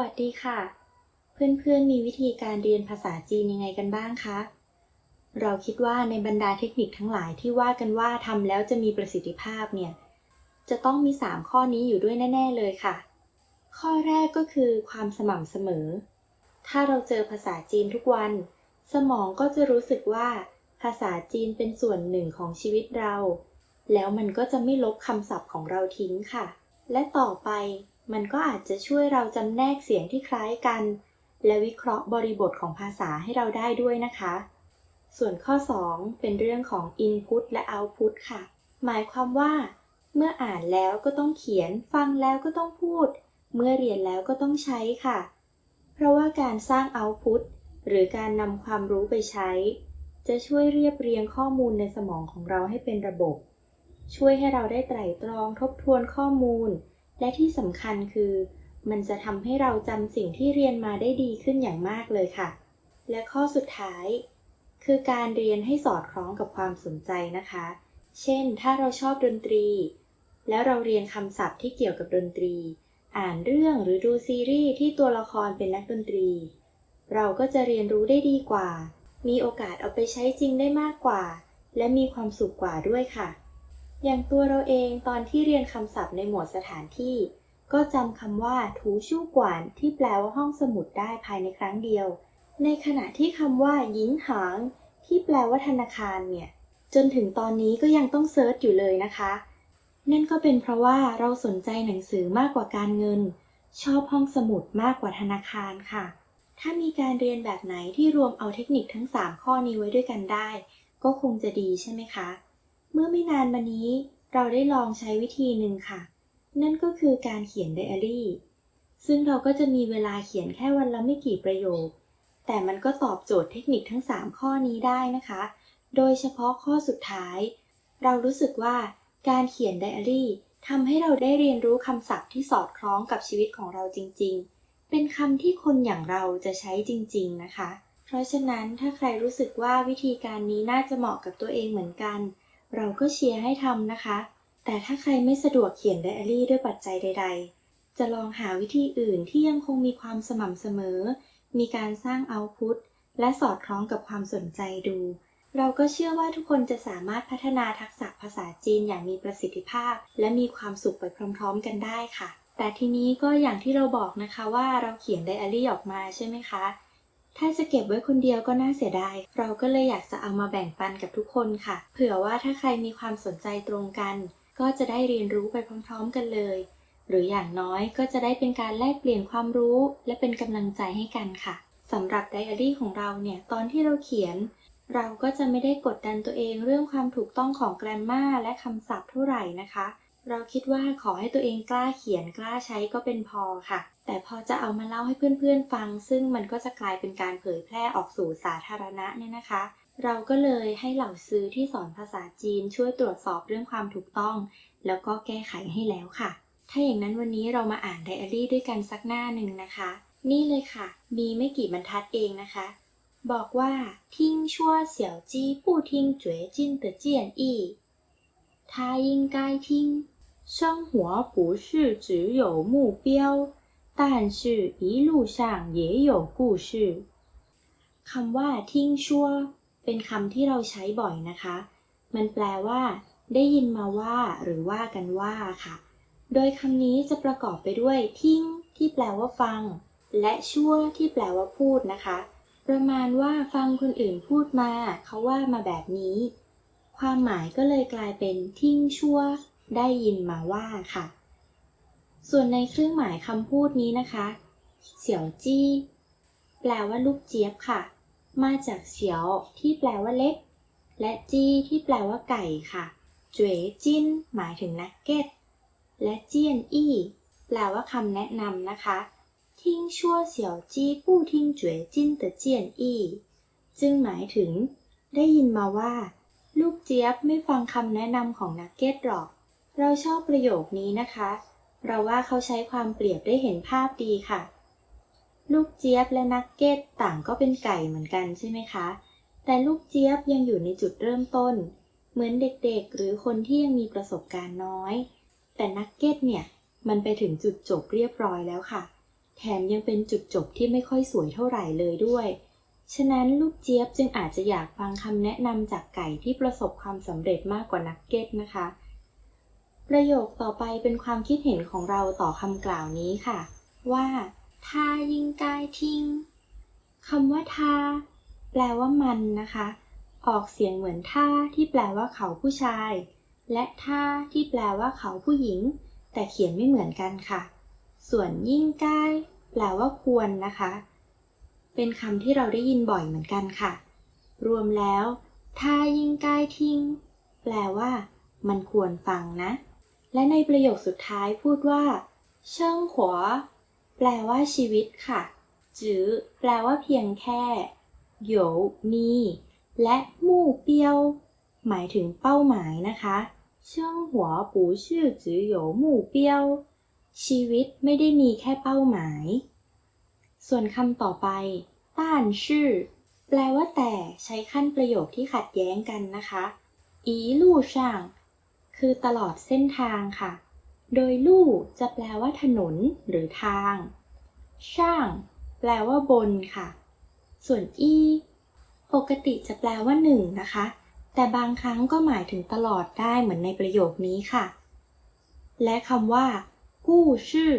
วัสดีค่ะ เพื่อนๆมีวิธีการเรียนภาษาจีนยังไงกันบ้างคะ เราคิดว่าในบรรดาเทคนิคทั้งหลายที่ว่ากันว่าทำแล้วจะมีประสิทธิภาพเนี่ย จะต้องมี 3 ข้อนี้อยู่ด้วยแน่ ๆ เลยค่ะ ข้อแรกก็คือความสม่ำเสมอ ถ้าเราเจอภาษาจีนทุกวัน สมองก็จะรู้สึกว่า ภาษาจีนเป็นส่วนหนึ่งของชีวิตเรา แล้วมันก็จะไม่ลบคำศัพท์ของเราทิ้งค่ะ และต่อไป มันก็อาจจะช่วยเราจำแนกเสียงที่คล้ายกัน และวิเคราะห์บริบทของภาษาให้เราได้ด้วยนะคะ ส่วนข้อ 2 เป็นเรื่องของ Input และ Output ค่ะ หมายความว่า เมื่ออ่านแล้วก็ต้องเขียน ฟังแล้วก็ต้องพูด เมื่อเรียนแล้วก็ต้องใช้ค่ะ เพราะว่าการสร้าง Output หรือการนำความรู้ไปใช้ จะช่วยเรียบเรียงข้อมูลในสมองของเราให้เป็นระบบ ช่วยให้เราได้ไตร่ตรองทบทวนข้อมูล และที่สำคัญคือ มันจะทำให้เราจำสิ่งที่เรียนมาได้ดีขึ้นอย่างมากเลยค่ะ และข้อสุดท้าย คือการเรียนให้สอดคล้องกับความสนใจนะคะ เช่น ถ้าเราชอบดนตรี แล้วเราเรียนคำศัพท์ที่เกี่ยวกับดนตรี อ่านเรื่องหรือดูซีรีส์ที่ตัวละครเป็นนักดนตรี เราก็จะเรียนรู้ได้ดีกว่า มีโอกาสเอาไปใช้จริงได้มากกว่า และมีความสุขกว่าด้วยค่ะ อย่างตัวเราเองตอนที่เรียนคำศัพท์ในหมวดสถานที่ ก็จำคำว่าถูชู่กวานที่แปลว่าห้องสมุดได้ภายในครั้งเดียว ในขณะที่คำว่ายินหาง ที่แปลว่าธนาคารเนี่ย จนถึงตอนนี้ก็ยังต้องเซิร์ชอยู่เลยนะคะ นั่นก็เป็นเพราะว่าเราสนใจหนังสือมากกว่าการเงิน ชอบห้องสมุดมากกว่าธนาคารค่ะ ถ้ามีการเรียนแบบไหนที่รวมเอาเทคนิคทั้ง 3 ข้อนี้ไว้ด้วยกันได้ ก็คงจะดีใช่ไหมคะ เมื่อไม่นานมานี้เราได้ลองใช้วิธีหนึ่งค่ะ นั่นก็คือการเขียนไดอารี่ ซึ่งเราก็จะมีเวลาเขียนแค่วันละไม่กี่ประโยค แต่มันก็ตอบโจทย์เทคนิคทั้ง 3 ข้อนี้ได้นะคะ โดยเฉพาะข้อสุดท้าย เรารู้สึกว่าการเขียนไดอารี่ทำให้เราได้เรียนรู้คำศัพท์ที่สอดคล้องกับชีวิตของเราจริง ๆ เป็นคำที่คนอย่างเราจะใช้จริง ๆ นะคะ เพราะฉะนั้นถ้าใครรู้สึกว่าวิธีการนี้น่าจะเหมาะกับตัวเองเหมือนกัน เราก็เชียร์ให้ทำนะคะ แต่ถ้าใครไม่สะดวกเขียนไดอารี่ด้วยปัจจัยใด ๆ จะลองหาวิธีอื่นที่ยังคงมีความสม่ำเสมอ มีการสร้างเอาพุตและสอดคล้องกับความสนใจดู เราก็เชื่อว่าทุกคนจะสามารถพัฒนาทักษะภาษาจีนอย่างมีประสิทธิภาพ และมีความสุขไปพร้อมๆ กันได้ค่ะ แต่ทีนี้ก็อย่างที่เราบอกนะคะว่าเราเขียนไดอารี่ออกมาใช่ไหมคะ ถ้าจะเก็บไว้คนเดียวก็น่าเสียดาย เราก็เลยอยากจะเอามาแบ่งปันกับทุกคนค่ะ เผื่อว่าถ้าใครมีความสนใจตรงกัน ก็จะได้เรียนรู้ไปพร้อมๆกันเลย หรืออย่างน้อยก็จะได้เป็นการแลกเปลี่ยนความรู้ และเป็นกำลังใจให้กันค่ะสำหรับไดอารี่ของเราเนี่ยตอนที่เราเขียน เราก็จะไม่ได้กดดันตัวเองเรื่องความถูกต้องของแกรมมาและคำศัพท์เท่าไหร่นะคะ เราคิดว่าขอให้ตัวเองกล้าเขียนกล้าใช้ก็เป็นพอค่ะ แต่พอจะเอามาเล่าให้เพื่อนๆฟัง ซึ่งมันก็จะกลายเป็นการเผยแพร่ออกสู่สาธารณะเนี่ยนะคะ เราก็เลยให้เหล่าซื้อที่สอนภาษาจีนช่วยตรวจสอบเรื่องความถูกต้อง แล้วก็แก้ไขให้แล้วค่ะ ถ้าอย่างนั้นวันนี้เรามาอ่านไดอารี่ด้วยกันสักหน้าหนึ่งนะคะ นี่เลยค่ะ มีไม่กี่บรรทัดเองนะคะ บอกว่าทิ้งชั่วเสี่ยวจี้ผู้ทิ้งเจ๋ยจิน的建议他应该听生活不是只有目标 但是一路上也有故事คำว่าทิ้งชั่ว เป็นคำที่เราใช้บ่อยนะคะ มันแปลว่า ได้ยินมาว่าหรือว่ากันว่าค่ะ โดยคำนี้จะประกอบไปด้วยทิ้งที่แปลว่าฟัง และชั่วที่แปลว่าพูดนะคะ ประมาณว่าฟังคนอื่นพูดมา เขาว่ามาแบบนี้ ความหมายก็เลยกลายเป็นทิ้งชั่ว ได้ยินมาว่าค่ะ ส่วนในเครื่องหมายคำพูดนี้นะคะ เสี่ยวจี้ แปลว่าลูกเจี๊ยบค่ะ มาจากเสี่ยวที่แปลว่าเล็ก และจี้ที่แปลว่าไก่ค่ะจวยจิ้น หมายถึงนักเก็ต และเจียนอี้ แปลว่าคำแนะนำนะคะทิ้งชั่วเสี่ยวจี้ผู้ทิ้งจวยจิ้นแต่เจียนอี้จึงหมายถึง ได้ยินมาว่า ลูกเจี๊ยบไม่ฟังคำแนะนำของนักเก็ตหรอก เราชอบประโยคนี้นะคะ เราว่าเขาใช้ความเปรียบได้เห็นภาพดีค่ะ ลูกเจี๊ยบและนักเก็ตต่างก็เป็นไก่เหมือนกันใช่ไหมคะ แต่ลูกเจี๊ยบยังอยู่ในจุดเริ่มต้น เหมือนเด็กๆ หรือคนที่ยังมีประสบการณ์น้อย แต่นักเก็ตเนี่ย มันไปถึงจุดจบเรียบร้อยแล้วค่ะ แถมยังเป็นจุดจบที่ไม่ค่อยสวยเท่าไหร่เลยด้วย ฉะนั้นลูกเจี๊ยบจึงอาจจะอยากฟังคำแนะนำจากไก่ที่ประสบความสำเร็จมากกว่านักเก็ตนะคะ ประโยคต่อไปเป็นความคิดเห็นของเราต่อคำกล่าวนี้ค่ะ ว่าทายิงกายทิ้งคำว่าทาแปลว่ามันนะคะ ออกเสียงเหมือนท่าที่แปลว่าเขาผู้ชาย และท่าที่แปลว่าเขาผู้หญิง แต่เขียนไม่เหมือนกันค่ะ ส่วนยิ่งกล้แปลว่าควรนะคะ เป็นคำที่เราได้ยินบ่อยเหมือนกันค่ะ รวมแล้วท่ายิ่งกล้ทิ้งแปลว่า มันควรฟังนะ และในประโยคสุดท้ายพูดว่าเชิงหัว แปลว่าชีวิตค่ะ จือแปลว่าเพียงแค่โยมี และมู่เปียว หมายถึงเป้าหมายนะคะเชิงหัวปูชื่อจือโยมู่เปียว ชีวิตไม่ได้มีแค่เป้าหมาย ส่วนคำต่อไป ต้านชื่อ แปลว่าแต่ใช้ขั้นประโยคที่ขัดแย้งกันนะคะอีลู่ช่าง คือตลอดเส้นทางค่ะ โดยลู่จะแปลว่าถนนหรือทาง ช่าง แปลว่าบนค่ะ ส่วนอี ปกติจะแปลว่าหนึ่งนะคะ แต่บางครั้งก็หมายถึงตลอดได้เหมือนในประโยคนี้ค่ะ และคำว่า กู้ชื่อ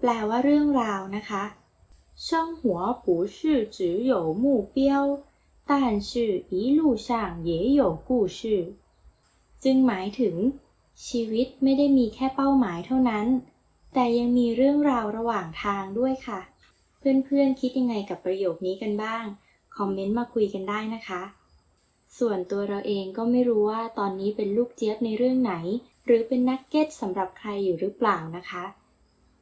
แปลว่าเรื่องราวนะคะ生活不是只有目标但是一路上也有故事 จึงหมายถึง ชีวิตไม่ได้มีแค่เป้าหมายเท่านั้น แต่ยังมีเรื่องราวระหว่างทางด้วยค่ะ เพื่อนๆคิดยังไงกับประโยคนี้กันบ้าง คอมเมนต์มาคุยกันได้นะคะ ส่วนตัวเราเองก็ไม่รู้ว่าตอนนี้เป็นลูกเจี๊ยบในเรื่องไหน หรือเป็นนักเก็ตสำหรับใครอยู่หรือเปล่านะคะ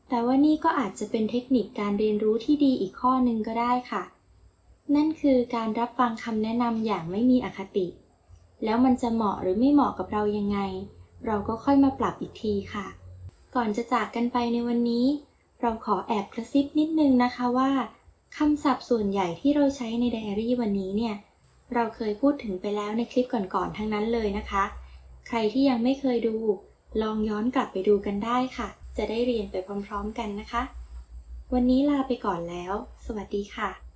แต่ว่านี่ก็อาจจะเป็นเทคนิคการเรียนรู้ที่ดีอีกข้อหนึ่งก็ได้ค่ะ นั่นคือการรับฟังคำแนะนำอย่างไม่มีอคติ แล้วมันจะเหมาะหรือไม่เหมาะกับเรายังไง เราก็ค่อยมาปรับอีกทีค่ะ ก่อนจะจากกันไปในวันนี้ เราขอแอบกระซิบนิดนึงนะคะว่าคำศัพท์ส่วนใหญ่ที่เราใช้ในไดอารี่วันนี้เนี่ย เราเคยพูดถึงไปแล้วในคลิปก่อนๆทั้งนั้นเลยนะคะ ใครที่ยังไม่เคยดู ลองย้อนกลับไปดูกันได้ค่ะ จะได้เรียนไปพร้อม ๆ กันนะคะ วันนี้ลาไปก่อนแล้ว สวัสดีค่ะ